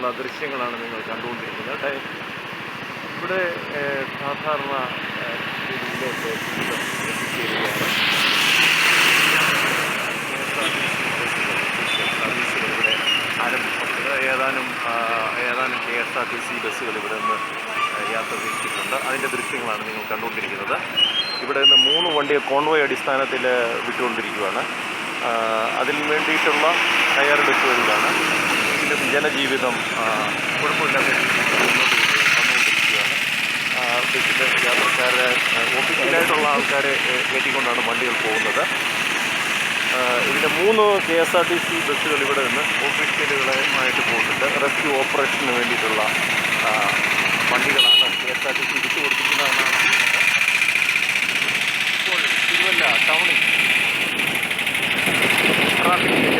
വേണ്ടിയിട്ടുള്ള ദൃശ്യങ്ങളാണ് നിങ്ങൾ കണ്ടുകൊണ്ടിരിക്കുന്നത്. ഇവിടെ സാധാരണ ഇവിടെ ആരംഭിച്ചിട്ടുണ്ട് ഏതാനും ഏതാനും K S R T C ബസ്സുകൾ ഇവിടെ നിന്ന് യാത്ര തിരിച്ചിട്ടുണ്ട്. അതിന്റെ ദൃശ്യങ്ങളാണ് നിങ്ങൾ കണ്ടുകൊണ്ടിരിക്കുന്നത്. ഇവിടെ നിന്ന് മൂന്ന് വണ്ടിയെ കോൺവോയ് അടിസ്ഥാനത്തിൽ വിട്ടുകൊണ്ടിരിക്കുകയാണ്. അതിന് വേണ്ടിയിട്ടുള്ള തയ്യാറെടുപ്പുകളിലാണ് ഇതിലും ജനജീവിതം കുഴപ്പമില്ലാതെ യാത്രക്കാരെ ഒഫീഷ്യലായിട്ടുള്ള ആൾക്കാരെ കയറ്റിക്കൊണ്ടാണ് വണ്ടികൾ പോകുന്നത്. ഇവിടെ മൂന്ന് K S R T C ബസ്സുകൾ ഇവിടെ നിന്ന് ഓഫീഷ്യലുകളുമായിട്ട് പോകുന്നുണ്ട്. റെസ്ക്യൂ ഓപ്പറേഷന് വേണ്ടിയിട്ടുള്ള വണ്ടികളാണ് K S R T C വിട്ടു കൊടുത്തിരിക്കുന്നതെന്നാണ് ഇപ്പോൾ തിരുവല്ല ടൗണിൽ ട്രാഫിക്